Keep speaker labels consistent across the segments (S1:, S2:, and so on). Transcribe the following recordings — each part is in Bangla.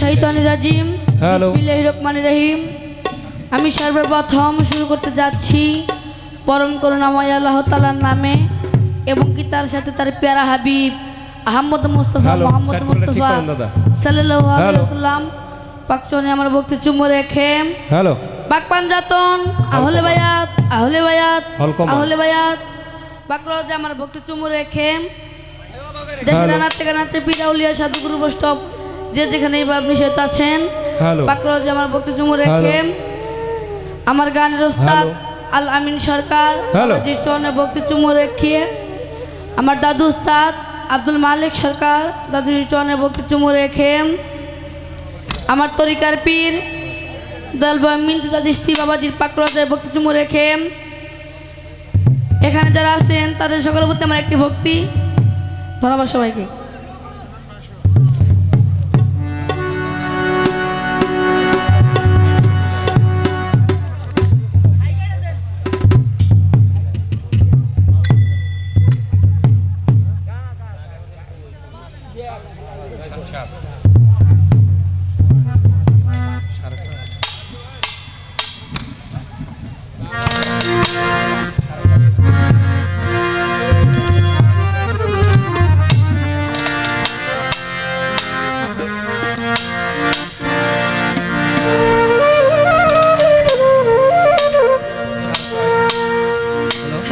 S1: রাজিম। রহিম। আমি সর্বপ্রথম শুরু করতে যাচ্ছি পরম করুণাময় আল্লাহ তালার নামে এবং কি তার সাথে তার পেয়ারা হাবিব আহমদ মুস্তফা মোহাম্মদ মুস্তফা আলাইহি পাকচনে আমার ভক্তি চুমু রেখে।
S2: হ্যালো।
S1: বাক পাঞ্জাতন আহলে বায়াত আহলে বায়াত। আহলে বায়াত। বাকরজে আমার ভক্তি চুমু রেখে। দেশের। নাচে নাচে পিরাউলিয়া সাধুগুরু বৈষ্ণব। যে যেখানে আছেন আমার ভক্তি চুমু রেখে আমার গানের ওস্তাদ আল আমিন সরকার। চরণে ভক্তি চুমু রেখে আমার দাদু উস্তাদ আব্দুল মালিক সরকার দাদুর চরণে ভক্তি চুমু রেখে আমার তরিকার পীর মিন্টু বাবাজির পাকড়ায় ভক্তি চুমু রেখে এখানে যারা আছেন তাদের সকলের প্রতি আমার একটি ভক্তি ধন্যবাদ সবাইকে।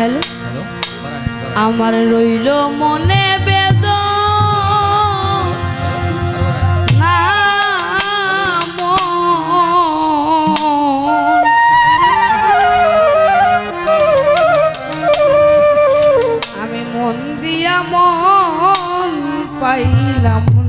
S1: হ্যালো? আমার রইল মনে বেদ না আমি মন দিয়া মন পাইলাম।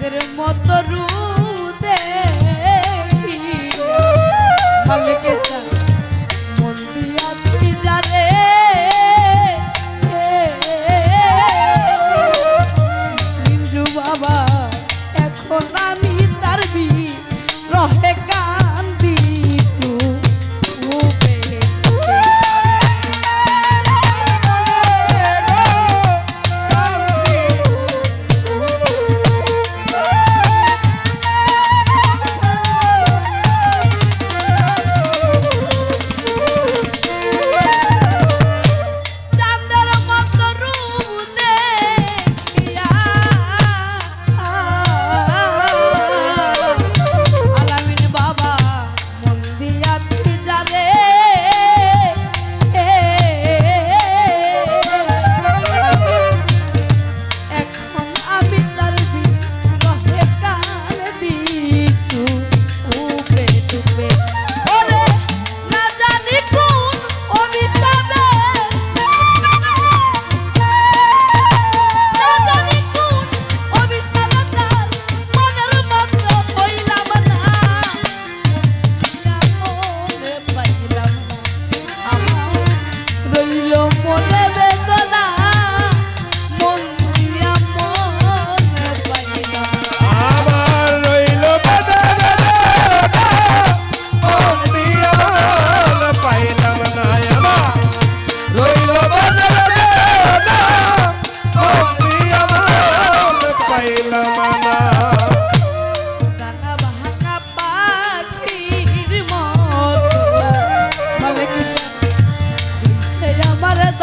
S1: চাঁদের মতো রুদে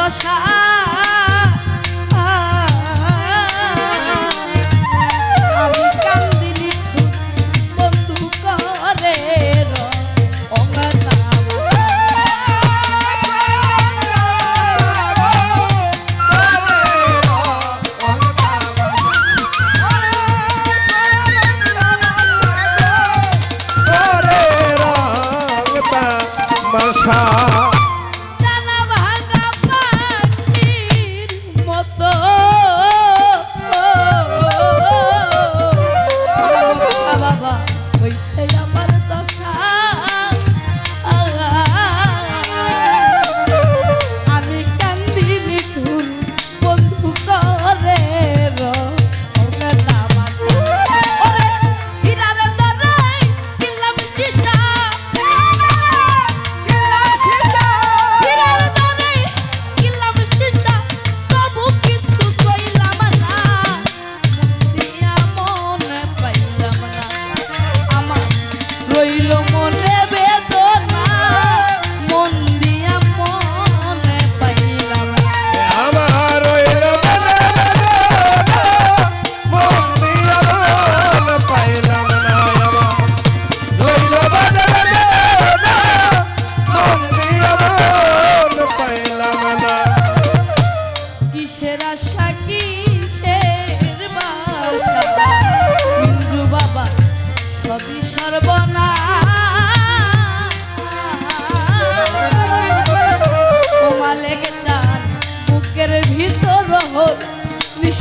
S1: বসা Foi a para tocar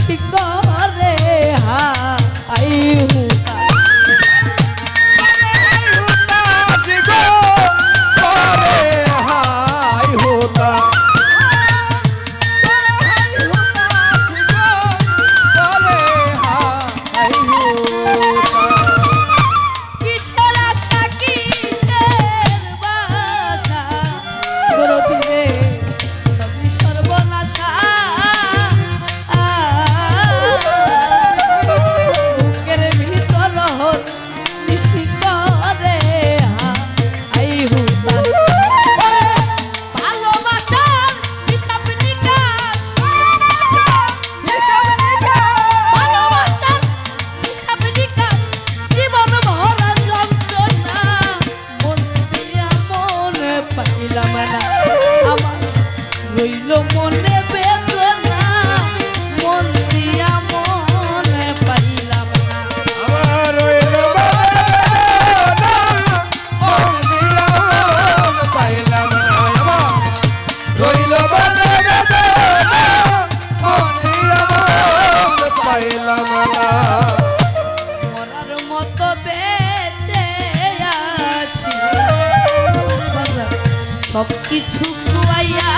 S1: করে হা হুতা সব কিছু খুয়াইয়া